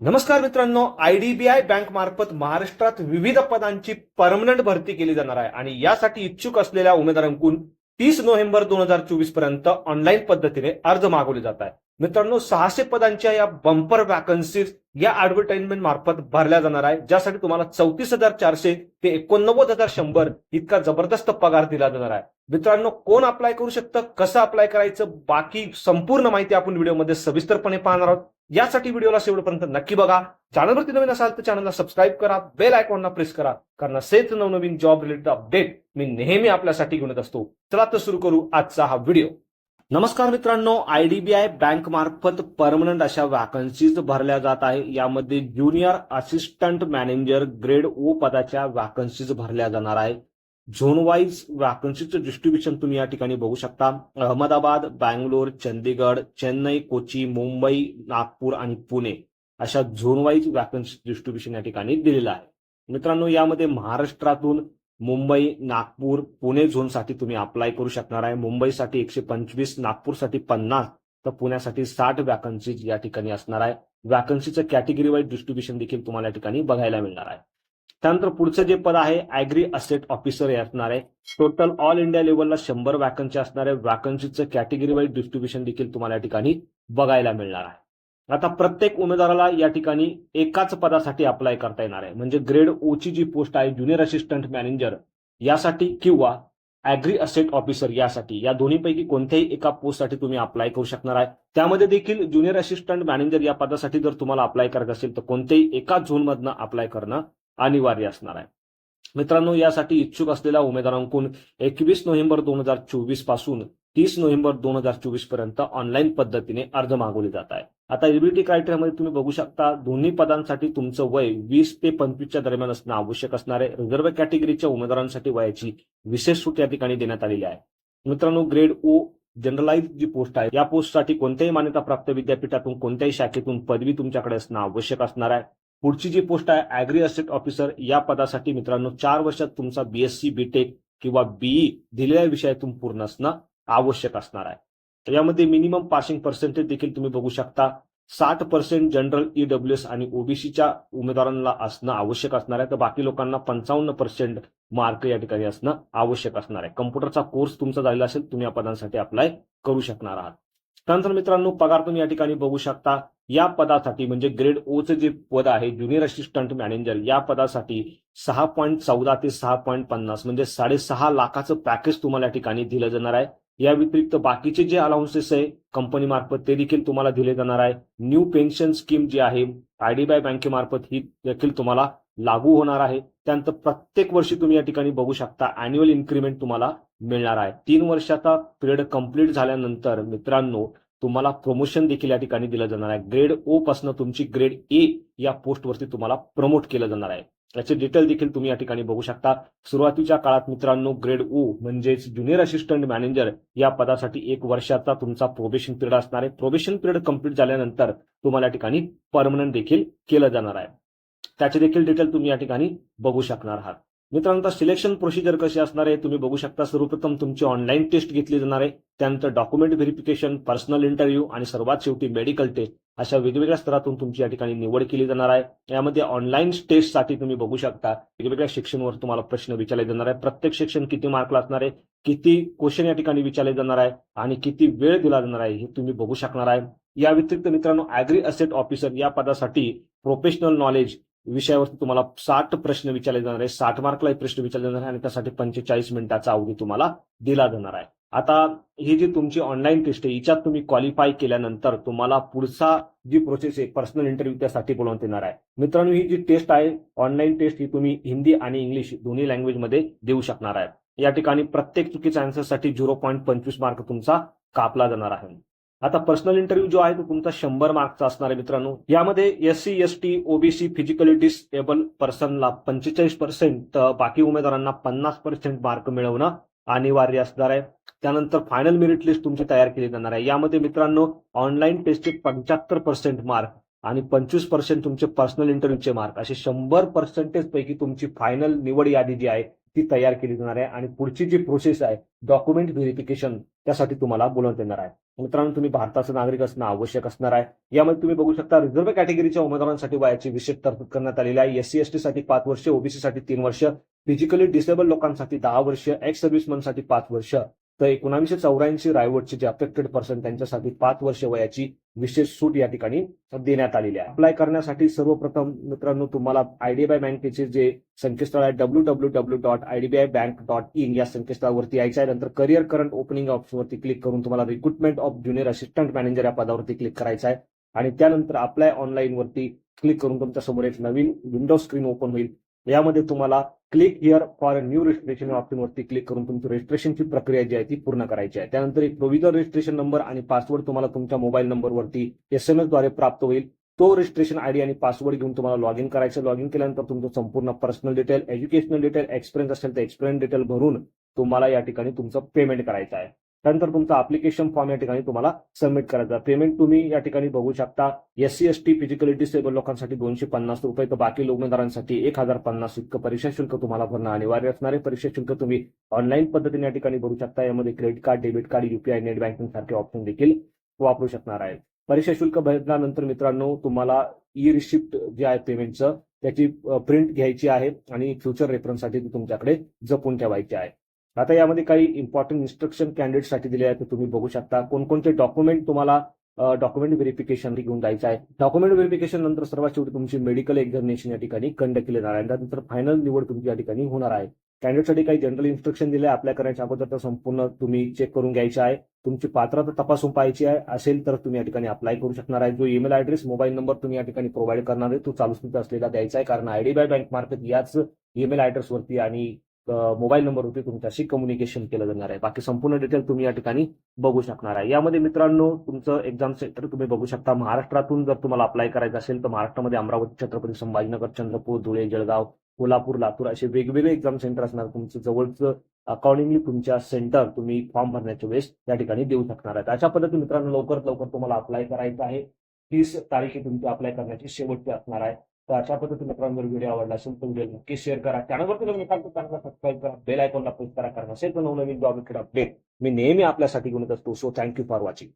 नमस्कार मित्रांनो IDBI bank मार्फत महाराष्ट्रात विविध पदांची परमनंट भरती केली जाणार आहे. आणि यासाठी इच्छुक असलेल्या उमेदवारांकडून तीस नोव्हेंबर दोन हजार चोवीसपर्यंत ऑनलाईन पद्धतीने अर्ज मागवले जात आहे मित्रांनो सहाशे पदांच्या या बंपर वॅकन्सीज या ऍडव्हर्टाइजमेंट मार्फत भरल्या जाणार आहे ज्यासाठी तुम्हाला चौतीस हजार चारशे ते एकोणनव्वद हजार शंभर इतका जबरदस्त पगार दिला जाणार आहे. मित्रांनो कोण अप्लाय करू शकतं? कसं अप्लाय करायचं? बाकी संपूर्ण माहिती आपण व्हिडिओमध्ये सविस्तरपणे पाहणार आहोत. यासाठी व्हिडिओला शेवटपर्यंत नक्की बघा. चॅनलवरती नवीन असाल तर चॅनलला सबस्क्राईब करा बेल आयकॉनला प्रेस करा कारण असेच नवनवीन जॉब रिलेटेड अपडेट मी नेहमी आपल्यासाठी घेऊन येत असतो. चला तर सुरू करू आजचा हा व्हिडिओ नमस्कार मित्रांनो आयडीबीआय बँक मार्फत परमनंट अशा वॅकन्सीज भरल्या जात आहे. यामध्ये junior assistant manager grade O पदाच्या वॅकन्सीज भरल्या जाणार आहे. झोन वाईज वॅकन्सीचं डिस्ट्रीब्युशन तुम्ही या ठिकाणी बघू शकता. अहमदाबाद बँगलोर चंदीगड चेन्नई कोची मुंबई नागपूर आणि पुणे. अशा झोन वाईज वॅकन्सी डिस्ट्रीब्युशन या ठिकाणी दिलेलं आहे. मित्रांनो यामध्ये महाराष्ट्रातून मुंबई नागपूर पुणे झोनसाठी तुम्ही अप्लाय करू शकणार आहे. मुंबईसाठी एकशे पंचवीस नागपूरसाठी पन्नास तर पुण्यासाठी साठ वॅकन्सीज या ठिकाणी असणार आहे. वॅकन्सीचं कॅटेगरी वाईज डिस्ट्रीब्युशन देखील तुम्हाला या ठिकाणी बघायला मिळणार आहे. त्यानंतर पुढचं जे पद आहे ऍग्री असेट ऑफिसर हे असणार आहे. टोटल ऑल इंडिया लेवलला शंभर वॅकन्सी असणार आहे. वॅकन्सीचं कॅटेगरी वाईज डिस्ट्रीब्युशन देखील तुम्हाला या ठिकाणी बघायला मिळणार आहे. आता प्रत्येक उमेदवाराला या ठिकाणी एकाच पदासाठी अप्लाय करता येणार आहे. म्हणजे ग्रेड ओ ची जी पोस्ट आहे ज्युनियर असिस्टंट मॅनेजर यासाठी किंवा ऍग्री असेट ऑफिसर यासाठी या दोन्हीपैकी कोणत्याही एका पोस्टसाठी तुम्ही अप्लाय करू शकणार आहे. त्यामध्ये देखील ज्युनियर असिस्टंट मॅनेजर या पदासाठी जर तुम्हाला अप्लाय करायचं असेल तर कोणत्याही एका झोनमधनं अप्लाय करणं अनिवार्य असणार आहे. मित्रांनो यासाठी इच्छुक असलेल्या उमेदवारांकडून एकवीस नोव्हेंबर दोन हजार चोवीसपासून तीस नोव्हेंबर दोन हजार चोवीसपर्यंत ऑनलाईन पद्धतीने अर्ज मागवले जात आहे आता एलिबिलिटी क्रायटेरियामध्ये तुम्ही बघू शकता दोन्ही पदांसाठी तुमचं वय वीस ते पंचवीसच्या दरम्यान असणं आवश्यक असणार आहे. रिझर्व्ह कॅटेगरीच्या उमेदवारांसाठी वयाची विशेष सूट या ठिकाणी देण्यात आलेली आहे. मित्रांनो ग्रेड ओ जनरलाइज जी पोस्ट आहे या पोस्टसाठी कोणत्याही मान्यताप्राप्त विद्यापीठातून कोणत्याही शाखेतून पदवी तुमच्याकडे असणं आवश्यक असणार आहे. पुढची जी पोस्ट आहे ॲग्री असेट ऑफिसर या पदासाठी मित्रांनो चार वर्षात तुमचा बीएससी बीटेक किंवा बीई दिलेल्या विषयातून पूर्ण असणं आवश्यक असणार आहे. तर यामध्ये मिनिमम पासिंग पर्सेंटेज देखील तुम्ही बघू शकता. साठ पर्सेंट जनरल ईडब्ल्यूएस आणि ओबीसीच्या उमेदवारांना असणं आवश्यक असणार आहे. तर बाकी लोकांना पंचावन्न पर्सेंट मार्क या ठिकाणी असणं आवश्यक असणार आहे. कम्प्युटरचा कोर्स तुमचा झालेला असेल तुम्ही या पदांसाठी अप्लाय करू शकणार आहात. त्यानंतर मित्रांनो पगार तुम्ही या ठिकाणी बघू शकता. या पदासाठी म्हणजे ग्रेड ओचं जे पद आहे ज्युनियर असिस्टंट मॅनेजर या पदासाठी सहा पॉईंट चौदा ते सहा पॉईंट पन्नास म्हणजे साडेसहा लाखाचं पॅकेज तुम्हाला या ठिकाणी दिलं जाणार आहे. या व्यतिरिक्त बाकीचे जे अलाउन्सेस आहे कंपनी मार्फत ते देखील तुम्हाला दिले जाणार आहे. न्यू पेन्शन स्कीम जी आहे आयडीबीआय बँकेमार्फत ही देखील तुम्हाला लागू होणार आहे. त्यानंतर प्रत्येक वर्षी तुम्ही या ठिकाणी बघू शकता अॅन्युअल इन्क्रीमेंट तुम्हाला मिळणार आहे. तीन वर्षाचा पिरियड कंप्लीट झाल्यानंतर मित्रांनो तुम्हाला प्रमोशन देखील या ठिकाणी दिलं जाणार आहे. ग्रेड ओ पासून तुमची ग्रेड ए या पोस्टवरती तुम्हाला प्रमोट केलं जाणार आहे. याचे डिटेल देखील तुम्ही या ठिकाणी बघू शकता. सुरुवातीच्या काळात मित्रांनो ग्रेड ओ म्हणजेच ज्युनियर असिस्टंट मॅनेजर या पदासाठी एक वर्षाचा तुमचा प्रोबेशन पिरियड असणार आहे. प्रोबेशन पिरियड कंप्लीट झाल्यानंतर तुम्हाला या ठिकाणी परमनंट देखील केलं जाणार आहे. त्याचे देखील डिटेल तुम्ही या ठिकाणी बघू शकणार आहात. मित्रांनो सिलेक्शन प्रोसिजर कशी असणार आहे तुम्ही बघू शकता. सर्वप्रथम तुमची ऑनलाईन टेस्ट घेतली जाणार आहे. त्यानंतर डॉक्युमेंट व्हेरिफिकेशन पर्सनल इंटरव्ह्यू आणि सर्वात शेवटी मेडिकल टेस्ट अशा वेगवेगळ्या स्तरातून तुमची या ठिकाणी निवड केली जाणार आहे. यामध्ये ऑनलाईन टेस्टसाठी तुम्ही बघू शकता. वेगवेगळ्या सेक्शनवर तुम्हाला प्रश्न विचारले जाणार आहे. प्रत्येक सेक्शन किती मार्कला असणार आहे? किती क्वेश्चन या ठिकाणी विचारले जाणार आहे? आणि किती वेळ दिला जाणार आहे हे तुम्ही बघू शकणार आहे. या व्यतिरिक्त मित्रांनो ऍग्री असेट ऑफिसर या पदासाठी प्रोफेशनल नॉलेज विषयावरती तुम्हाला साठ प्रश्न विचारले जाणार आहे. साठ मार्कला प्रश्न विचारले जाणार आहे आणि त्यासाठी पंचेचाळीस मिनिटाचा अवधी तुम्हाला दिला जाणार आहे. आता ही जी तुमची ऑनलाईन टेस्ट आहे हिच्यात तुम्ही क्वालिफाय केल्यानंतर तुम्हाला पुढचा जी प्रोसेस आहे पर्सनल इंटरव्ह्यू त्यासाठी बोलवण्यात येणार आहे. मित्रांनो ही जी टेस्ट आहे ऑनलाईन टेस्ट ही तुम्ही हिंदी आणि इंग्लिश दोन्ही लँग्वेजमध्ये देऊ शकणार आहे. या ठिकाणी प्रत्येक चुकीच्या आन्सरसाठी झिरो पॉईंट पंचवीस मार्क तुमचा कापला जाणार आहे. आता पर्सनल इंटरव्ह्यू जो आहे तो तुमचा शंभर मार्कचा असणार आहे मित्रांनो. यामध्ये S C S T OBC physically disabled पर्सनला पंचेचाळीस पर्सेंट बाकी उमेदवारांना पन्नास पर्सेंट मार्क मिळवणं अनिवार्य असणार आहे. त्यानंतर फायनल मेरिट लिस्ट तुमची तयार केली जाणार आहे. यामध्ये मित्रांनो ऑनलाईन टेस्टचे पंच्याहत्तर पर्सेंट मार्क आणि पंचवीस पर्सेंट तुमचे पर्सनल इंटरव्ह्यूचे मार्क असे शंभर पर्सेंटेज पैकी तुमची फायनल निवड यादी जी आहे ती तयार केली जाणार आहे. आणि पुढची जी प्रोसेस आहे डॉक्युमेंट व्हेरिफिकेशन त्यासाठी तुम्हाला बोलवण्यात येणार आहे. मित्रांनो तुम्ही भारताचा नागरिक असणं आवश्यक असणार आहे. यामध्ये तुम्ही बघू शकता रिझर्व्ह कॅटेगरीच्या उमेदवारांसाठी वयाची विशेष तरतूद करण्यात आलेली आहे. एससी एसटी साठी पाच वर्ष ओबीसी साठी तीन वर्ष फिजिकली डिसेबल लोकांसाठी दहा वर्ष एक्स सर्व्हिसमनसाठी पाच वर्ष. तर एकोणावीसशे चौऱ्याऐंशी रायवडचे जे अफेक्टेड पर्सन त्यांच्यासाठी पाच वर्ष वयाची विशेष सूट या ठिकाणी देण्यात आलेली आहे. अप्लाय करण्यासाठी सर्वप्रथम मित्रांनो तुम्हाला आयडीबीआय बँकेचे जे संकेतस्थळ आहे W W W dot IDBI bank dot in या संकेतस्थळावरती यायचं आहे. नंतर करिअर करंट ओपनिंग ऑप्शनवरती क्लिक करून तुम्हाला recruitment of junior assistant manager या पदावरती क्लिक करायचं आहे. आणि त्यानंतर अप्लाय ऑनलाईन वरती क्लिक करून तुमच्यासमोर एक नवीन विंडो स्क्रीन ओपन होईल. यामध्ये तुम्हाला click here for new registration ऑप्शनवरती click करून तुमची रजिस्ट्रेशनची प्रक्रिया जी आहे ती पूर्ण करायची आहे. त्यानंतर एक प्रोव्हिजन रजिस्ट्रेशन नंबर आणि पासवर्ड तुम्हाला तुमच्या मोबाईल नंबरवरती एस एम एसद्वारे प्राप्त होईल. तो रजिस्ट्रेशन आयडी आणि पासवर्ड घेऊन तुम्हाला लॉग इन करायचं लॉग इन केल्यानंतर तुमचं संपूर्ण personal detail educational detail experience असेल तर एक्सपिरियन्स डिटेल भरून तुम्हाला या ठिकाणी तुमचं पेमेंट करायचं आहे. त्यानंतर तुमचा अप्लिकेशन फॉर्म या ठिकाणी तुम्हाला सबमिट करायचा पेमेंट तुम्ही या ठिकाणी बघू शकता. SC S T physically disabled लोकांसाठी दोनशे पन्नास रुपये तर बाकी उमेदवारांसाठी एक हजार पन्नास इतकं परीक्षा शुल्क तुम्हाला भरणं अनिवार्य असणारे परीक्षा शुल्क तुम्ही ऑनलाईन पद्धतीने या ठिकाणी भरू शकता. यामध्ये credit card debit card UPI net banking सारखे ऑप्शन देखील वापरू शकणार आहे परीक्षा शुल्क भरल्यानंतर मित्रांनो तुम्हाला ई रिसिप्ट जे आहे पेमेंटचं त्याची प्रिंट घ्यायची आहे आणि फ्युचर रेफरन्ससाठी ती तुमच्याकडे जपून ठेवायची आहे. आता यामध्ये काही इम्पॉर्टंट इन्स्ट्रक्शन कॅन्डिडेटसाठी दिले आहेत तुम्ही बघू शकता. कोणकोणते डॉक्युमेंट तुम्हाला डॉक्युमेंट व्हेरिफिकेशन घेऊन जायचं आहे. डॉक्युमेंट व्हेरिफिकेशन नंतर सर्वात शेवटी तुमची मेडिकल एक्झामिनेशन या ठिकाणी कंडक्ट केली जाणार आहे. त्यानंतर फायनल निवड तुमची या ठिकाणी होणार आहे. कॅन्डिडेटसाठी काही जनरल इन्स्ट्रक्शन दिले अप्लाय करण्याच्या अगोदर तर संपूर्ण तुम्ही चेक करून घ्यायचे आहे. तुमची पात्रता तपासून पाहायची आहे. असेल तर तुम्ही या ठिकाणी अप्लाय करू शकणार आहे. जो ईमेल ऍड्रेस मोबाईल नंबर तुम्ही या ठिकाणी प्रोव्हाइड करणार आहे तो चालू स्थिती असलेला द्यायचा आहे. कारण आयडीबीआय बँक मार्फत याच ईमेल ऍड्रेसवरती आणि मोबाईल नंबरवरती तुमच्याशी कम्युनिकेशन केलं जाणार आहे. बाकी संपूर्ण डिटेल तुम्ही या ठिकाणी बघू शकणार आहे. यामध्ये मित्रांनो तुमचं एक्झाम सेंटर तुम्ही बघू शकता. महाराष्ट्रातून जर तुम्हाला अप्लाय करायचं असेल तर महाराष्ट्रामध्ये अमरावती छत्रपती संभाजीनगर चंद्रपूर धुळे जळगाव कोल्हापूर लातूर असे वेगवेगळे एक्झाम सेंटर असणार. तुमचं जवळचं अकॉर्डिंगली तुमच्या सेंटर तुम्ही फॉर्म भरण्याच्या वेळेस या ठिकाणी देऊ शकणार आहेत. अशा पद्धतीने मित्रांनो लवकरात लवकर तुम्हाला अप्लाय करायचं आहे. तीस तारीख तुमची अप्लाय करण्याची शेवटची असणार आहे. तर अशा पद्धतीने मित्रांनो जर व्हिडिओ आवडला असेल तर व्हिडिओ नक्की शेअर करा. चॅनलवरती जर सांगतो चॅनलला सबस्क्राईब करा बेल आयकॉनला प्रेस करा. कारण असेल तर नवनवीन जॉब अपडेट मी नेहमी आपल्यासाठी घेऊन येत असतो. So thank you for watching